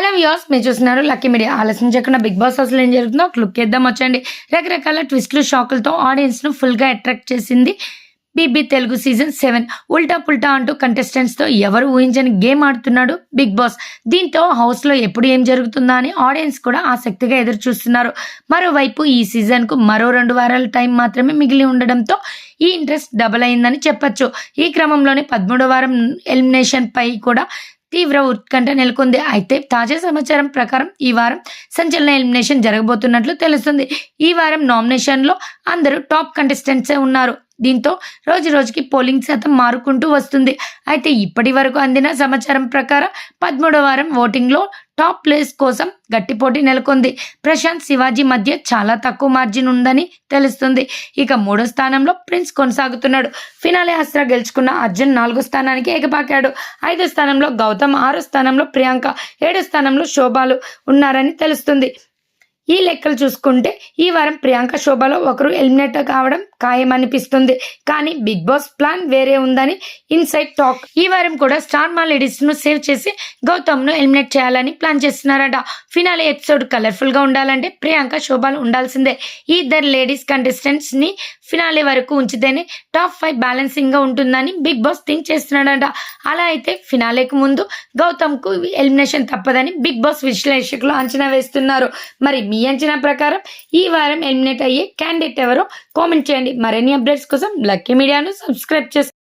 Hello views మీరు చూస్తున్నారు lucky media. ఆలస్యం చేయకుండా బిగ్ బాస్ అసలు ఏం జరుగుతుందో ఒక లుక్ ఇద్దాం వచ్చండి రకరకాల ట్విస్ట్లు షాకులతో ఆడియన్స్ను ఫుల్గా అట్రాక్ట్ చేసింది బీబీ తెలుగు సీజన్ సెవెన్. ఉల్టా పుల్టా అంటూ కంటెస్టెంట్స్తో ఎవరు ఊహించని గేమ్ ఆడుతున్నాడు బిగ్ బాస్. దీంతో హౌస్లో ఎప్పుడు ఏం జరుగుతుందా అని ఆడియన్స్ కూడా ఆసక్తిగా ఎదురు చూస్తున్నారు మరోవైపు ఈ సీజన్కు మరో రెండు వారాల టైం మాత్రమే మిగిలి ఉండడంతో ఈ ఇంట్రెస్ట్ డబుల్ అయిందని చెప్పొచ్చు. ఈ క్రమంలోనే పదమూడో వారం ఎలిమినేషన్ పై కూడా తీవ్ర ఉత్కంఠ నెలకొంది. అయితే తాజా సమాచారం ప్రకారం ఈ వారం సంచలన ఎలిమినేషన్ జరగబోతున్నట్లు తెలుస్తుంది. ఈ వారం నామినేషన్లో అందరూ టాప్ కంటెస్టెంట్సే ఉన్నారు. దీంతో రోజు రోజుకి పోలింగ్ శాతం మారుకుంటూ వస్తుంది. అయితే ఇప్పటి వరకు అందిన సమాచారం ప్రకారం పదమూడవ వారం ఓటింగ్లో టాప్ ప్లేస్ కోసం గట్టి పోటీ నెలకొంది. ప్రశాంత్ శివాజీ మధ్య చాలా తక్కువ మార్జిన్ ఉందని తెలుస్తుంది. ఇక మూడో స్థానంలో ప్రిన్స్ కొనసాగుతున్నాడు. ఫినాలే అస్త్రా గెలుచుకున్న అర్జున్ నాలుగో స్థానానికి ఎగపాకాడు ఐదో స్థానంలో గౌతమ్ ఆరో స్థానంలో ప్రియాంక ఏడో స్థానంలో శోభాలు ఉన్నారని తెలుస్తుంది. ఈ లెక్కలు చూసుకుంటే ఈ వారం ప్రియాంక శోభలో ఒకరు ఎలిమినేట్ కావడం ఖాయమనిపిస్తుంది. కానీ బిగ్ బాస్ ప్లాన్ వేరే ఉందని ఇన్సైడ్ టాక్. ఈ వారం కూడా స్టార్ మా లేడీస్ను సేవ్ చేసి గౌతమ్ను ఎలిమినేట్ చేయాలని ప్లాన్ చేస్తున్నారట. ఫినాలే ఎపిసోడ్ కలర్ఫుల్గా ఉండాలంటే ప్రియాంక శోభాలు ఉండాల్సిందే. ఈ ఇద్దరు లేడీస్ కంటెస్టెంట్స్ని ఫినాలే వరకు ఉంచితేనే టాప్ ఫైవ్ బ్యాలెన్సింగ్గా ఉంటుందని బిగ్ బాస్ థింక్ చేస్తున్నాడట. అలా అయితే ఫినాలేకు ముందు గౌతమ్కు ఎలిమినేషన్ తప్పదని బిగ్ బాస్ విశ్లేషకులు అంచనా వేస్తున్నారు. మరి మీ అంచనా ప్రకారం ఈ వారం ఎలిమినేట్ అయ్యే క్యాండిడేట్ ఎవరో కామెంట్ చేయండి. చేయండి మరిన్ని అప్డేట్స్ కోసం లక్కీ మీడియాను సబ్స్క్రైబ్ చేసుకోండి.